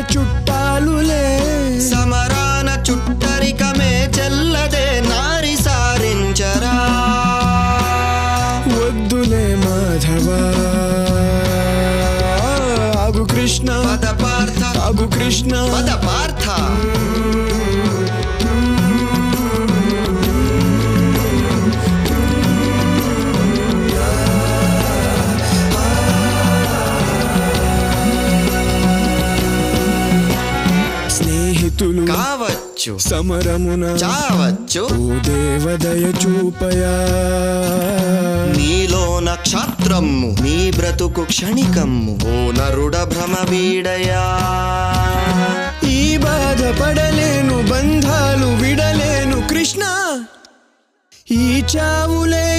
చుట్టాలులే. సమరాన చుట్టరికమే చెల్లదే నారి సారించరా. వద్దులే మాధవ. ఆగు కృష్ణ. పద పార్థ. ఆగు కృష్ణ. పద పార్థ. స్థుతులు కావచ్చు. సమరమున చావచ్చు ఓ దేవదయ చూపయా. నీలో నక్షత్రము నీ బ్రతుకు క్షణికము ఓ నరుడ భ్రమ వీడయా. ఈ బాధ పడలేను బంధాలు విడలేను కృష్ణ. ఈ చావులే